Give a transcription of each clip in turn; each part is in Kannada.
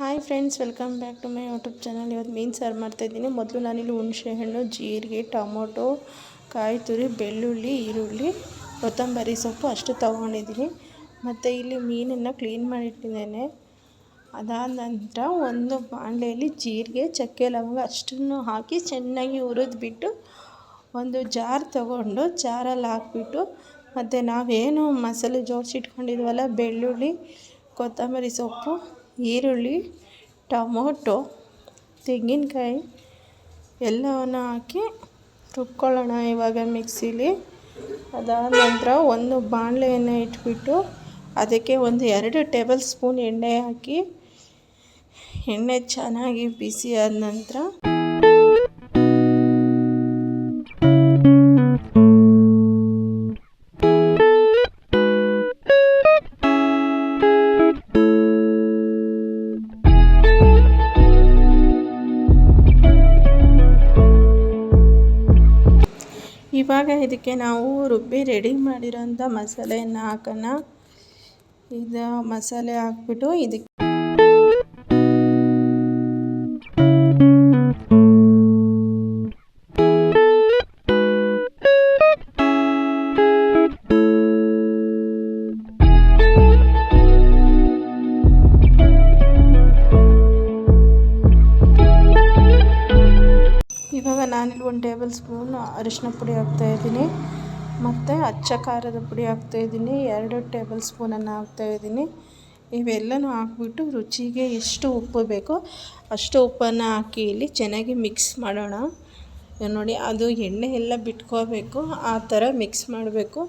Hi friends welcome back to my YouTube channel ಇವತ್ತು ಮೀನು ಸಾರು ಮಾಡ್ತಾಯಿದ್ದೀನಿ ಮೊದಲು ನಾನಿಲ್ಲಿ ಹುಣಸೆ ಹಣ್ಣು, ಜೀರಿಗೆ, ಟೊಮೊಟೊ ಕಾಯಿ ತುರಿ ಬೆಳ್ಳುಳ್ಳಿ, ಈರುಳ್ಳಿ, ಕೊತ್ತಂಬರಿ ಸೊಪ್ಪು ಅಷ್ಟು ತೊಗೊಂಡಿದ್ದೀನಿ. ಮತ್ತು ಇಲ್ಲಿ ಮೀನನ್ನು ಕ್ಲೀನ್ ಮಾಡಿಟ್ಟಿದ್ದೇನೆ. ಅದಾದ ನಂತರ ಒಂದು ಬಾಣಲೆಯಲ್ಲಿ ಜೀರಿಗೆ, ಚಕ್ಕೆ ಲವಂಗ ಅಷ್ಟನ್ನು ಹಾಕಿ ಚೆನ್ನಾಗಿ ಹುರಿದ್ಬಿಟ್ಟು ಒಂದು ಜಾರ್ ತಗೊಂಡು ಜಾರಲ್ಲಿ ಹಾಕ್ಬಿಟ್ಟು, ಮತ್ತು ನಾವೇನು ಮಸಾಲೆ ಜೋಡಿಸಿಟ್ಕೊಂಡಿದ್ವಲ್ಲ, ಬೆಳ್ಳುಳ್ಳಿ, ಕೊತ್ತಂಬರಿ ಸೊಪ್ಪು ಈರುಳ್ಳಿ, ಟೊಮೊಟೊ, ತೆಂಗಿನಕಾಯಿ ಎಲ್ಲವನ್ನು ಹಾಕಿ ರುಬ್ಕೊಳ್ಳೋಣ ಇವಾಗ ಮಿಕ್ಸಿಲಿ. ಅದಾದ ನಂತರ ಒಂದು ಬಾಣಲೆಯನ್ನು ಇಟ್ಬಿಟ್ಟು ಅದಕ್ಕೆ ಒಂದು ಎರಡು ಟೇಬಲ್ ಸ್ಪೂನ್ ಎಣ್ಣೆ ಹಾಕಿ. ಎಣ್ಣೆ ಚೆನ್ನಾಗಿ ಬಿಸಿ ಆದ ನಂತರ ಇವಾಗ ಇದಕ್ಕೆ ನಾವು ರುಬ್ಬಿ ರೆಡಿ ಮಾಡಿರೋಂಥ ಮಸಾಲೆಯನ್ನು ಹಾಕೋಣ. ಇದು ಮಸಾಲೆ ಹಾಕ್ಬಿಟ್ಟು ಇದಕ್ಕೆ ನಾನಿಲ್ಲಿ ಒಂದು ಟೇಬಲ್ ಸ್ಪೂನ್ ಅರಿಶಿನ ಪುಡಿ ಹಾಕ್ತಾಯಿದ್ದೀನಿ ಮತ್ತು ಅಚ್ಚ ಖಾರದ ಪುಡಿ ಹಾಕ್ತಾಯಿದ್ದೀನಿ ಎರಡು ಟೇಬಲ್ ಸ್ಪೂನನ್ನು ಹಾಕ್ತಾಯಿದ್ದೀನಿ ಇವೆಲ್ಲನೂ ಹಾಕ್ಬಿಟ್ಟು ರುಚಿಗೆ ಎಷ್ಟು ಉಪ್ಪು ಬೇಕೋ ಅಷ್ಟು ಉಪ್ಪನ್ನು ಹಾಕಿ ಇಲ್ಲಿ ಚೆನ್ನಾಗಿ ಮಿಕ್ಸ್ ಮಾಡೋಣ. ನೋಡಿ, ಅದು ಎಣ್ಣೆ ಎಲ್ಲ ಬಿಟ್ಕೋಬೇಕು, ಆ ಥರ ಮಿಕ್ಸ್ ಮಾಡಬೇಕು.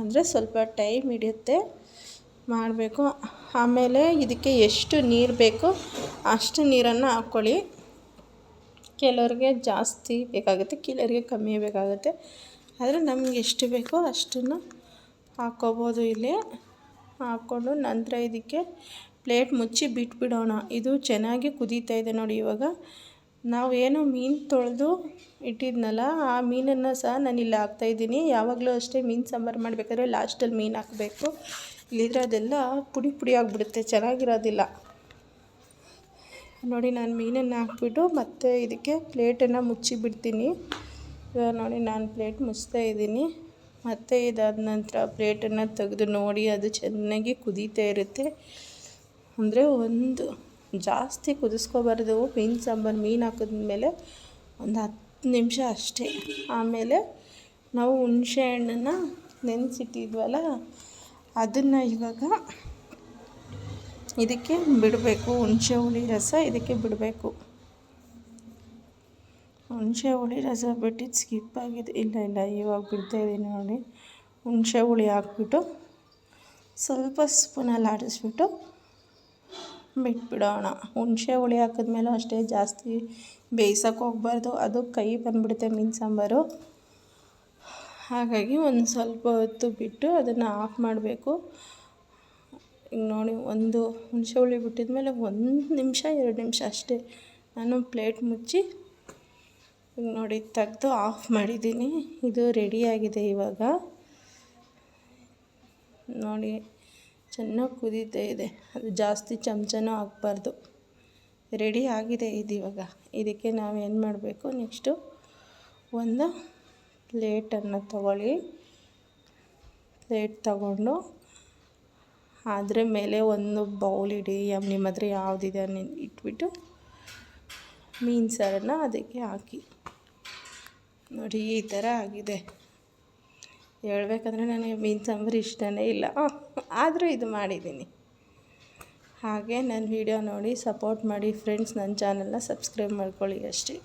ಅಂದರೆ ಸ್ವಲ್ಪ ಟೈಮ್ ಹಿಡಿಯುತ್ತೆ ಮಾಡಬೇಕು. ಆಮೇಲೆ ಇದಕ್ಕೆ ಎಷ್ಟು ನೀರು ಬೇಕೋ ಅಷ್ಟು ನೀರನ್ನು ಹಾಕ್ಕೊಳ್ಳಿ. ಕೆಲವ್ರಿಗೆ ಜಾಸ್ತಿ ಬೇಕಾಗುತ್ತೆ, ಕೆಲವರಿಗೆ ಕಮ್ಮಿ ಬೇಕಾಗುತ್ತೆ. ಆದರೆ ನಮ್ಗೆ ಎಷ್ಟು ಬೇಕೋ ಅಷ್ಟನ್ನು ಹಾಕ್ಕೋಬೋದು ಇಲ್ಲಿ. ಹಾಕ್ಕೊಂಡು ನಂತರ ಇದಕ್ಕೆ ಪ್ಲೇಟ್ ಮುಚ್ಚಿ ಬಿಟ್ಬಿಡೋಣ. ಇದು ಚೆನ್ನಾಗಿ ಕುದೀತಾ ಇದೆ ನೋಡಿ ಇವಾಗ. ನಾವೇನು ಮೀನು ತೊಳೆದು ಇಟ್ಟಿದ್ನಲ್ಲ, ಆ ಮೀನನ್ನು ಸಹ ನಾನು ಇಲ್ಲಿ ಹಾಕ್ತಾಯಿದ್ದೀನಿ ಯಾವಾಗಲೂ ಅಷ್ಟೇ ಮೀನು ಸಾಂಬಾರು ಮಾಡಬೇಕಾದ್ರೆ ಲಾಸ್ಟಲ್ಲಿ ಮೀನು ಹಾಕಬೇಕು. ಇಲ್ಲಿದ್ರೆ ಅದೆಲ್ಲ ಪುಡಿ ಪುಡಿ ಆಗಿಬಿಡುತ್ತೆ, ಚೆನ್ನಾಗಿರೋದಿಲ್ಲ. ನೋಡಿ ನಾನು ಮೀನನ್ನು ಹಾಕ್ಬಿಟ್ಟು ಮತ್ತೆ ಇದಕ್ಕೆ ಪ್ಲೇಟನ್ನು ಮುಚ್ಚಿಬಿಡ್ತೀನಿ. ಇವಾಗ ನೋಡಿ ನಾನು ಪ್ಲೇಟ್ ಮುಚ್ತಾ ಇದ್ದೀನಿ. ಮತ್ತು ಇದಾದ ನಂತರ ಪ್ಲೇಟನ್ನು ತೆಗೆದು ನೋಡಿ, ಅದು ಚೆನ್ನಾಗಿ ಕುದೀತಾ ಇರುತ್ತೆ. ಅಂದರೆ ಒಂದು ಜಾಸ್ತಿ ಕುದಿಸ್ಕೋಬಾರ್ದು. ಮೀನು ಸಾಂಬಾರು, ಮೀನು ಹಾಕಿದ್ಮೇಲೆ ಒಂದು ಹತ್ತು ನಿಮಿಷ ಅಷ್ಟೇ. ಆಮೇಲೆ ನಾವು ಹುಣಸೆ ಹಣ್ಣನ್ನು ನೆನೆಸಿಟ್ಟಿದ್ವಲ್ಲ, ಅದನ್ನು ಇವಾಗ ಇದಕ್ಕೆ ಬಿಡಬೇಕು. ಹುಣಸೆ ಹುಳಿ ರಸ ಇದಕ್ಕೆ ಬಿಡಬೇಕು. ಹುಣಸೆ ಹುಳಿ ರಸ ಬಿಟ್ಟಿದ್ದು ಸ್ಕಿಪ್ ಆಗಿದೆ. ಇಲ್ಲ ಇಲ್ಲ, ಇವಾಗ ಬಿಡ್ತಾಯಿದ್ದೀನಿ ನೋಡಿ. ಹುಣಸೆ ಹುಳಿ ಹಾಕ್ಬಿಟ್ಟು ಸ್ವಲ್ಪ ಸ್ಪೂನಲ್ಲಿ ಆಡಿಸ್ಬಿಟ್ಟು ಬಿಟ್ಬಿಡೋಣ. ಹುಣಸೆ ಹುಳಿ ಹಾಕಿದ್ಮೇಲೆ ಅಷ್ಟೇ ಜಾಸ್ತಿ ಬೇಯಿಸೋಕೆ ಹೋಗ್ಬಾರ್ದು. ಅದು ಕೈ ಬಂದುಬಿಡುತ್ತೆ ಮೀನು ಸಾಂಬಾರು. ಹಾಗಾಗಿ ಒಂದು ಸ್ವಲ್ಪ ಹೊತ್ತು ಬಿಟ್ಟು ಅದನ್ನು ಆಫ್ ಮಾಡಬೇಕು. ಈಗ ನೋಡಿ ಒಂದು ಹುಣಸೆ ಹುಳಿ ಬಿಟ್ಟಿದ್ಮೇಲೆ ಒಂದು ನಿಮಿಷ, ಎರಡು ನಿಮಿಷ ಅಷ್ಟೇ ನಾನು ಪ್ಲೇಟ್ ಮುಚ್ಚಿ ಈಗ ನೋಡಿ ತೆಗೆದು ಆಫ್ ಮಾಡಿದ್ದೀನಿ. ಇದು ರೆಡಿಯಾಗಿದೆ ಇವಾಗ. ನೋಡಿ, ಚೆನ್ನಾಗಿ ಕುದೀತಾ ಇದೆ. ಅದು ಜಾಸ್ತಿ ಚಮಚನೂ ಹಾಕ್ಬಾರ್ದು ರೆಡಿ ಆಗಿದೆ ಇದು ಇವಾಗ. ಇದಕ್ಕೆ ನಾವು ಏನು ಮಾಡಬೇಕು? ನೆಕ್ಸ್ಟು ಒಂದು ಪ್ಲೇಟನ್ನು ತಗೊಳ್ಳಿ. ಪ್ಲೇಟ್ ತಗೊಂಡು ಅದರ ಮೇಲೆ ಒಂದು ಬೌಲ್ ಇಡಿ ನಿಮ್ಮ ಹತ್ರ ಯಾವುದಿದೆ ಇಟ್ಬಿಟ್ಟು ಮೀನು ಸಾರನ್ನು ಅದಕ್ಕೆ ಹಾಕಿ. ನೋಡಿ, ಈ ಥರ ಆಗಿದೆ. ಹೇಳ್ಬೇಕಂದ್ರೆ ನನಗೆ ಮೀನು ಸಾಂಬಾರು ಇಷ್ಟನೇ ಇಲ್ಲ. ಆದರೂ ಇದು ಮಾಡಿದ್ದೀನಿ. ಹಾಗೆ ನನ್ನ ವಿಡಿಯೋ ನೋಡಿ ಸಪೋರ್ಟ್ ಮಾಡಿ ಫ್ರೆಂಡ್ಸ್ ನನ್ನ ಚಾನಲ್ನ ಸಬ್ಸ್ಕ್ರೈಬ್ ಮಾಡ್ಕೊಳ್ಳಿ ಅಷ್ಟೇ.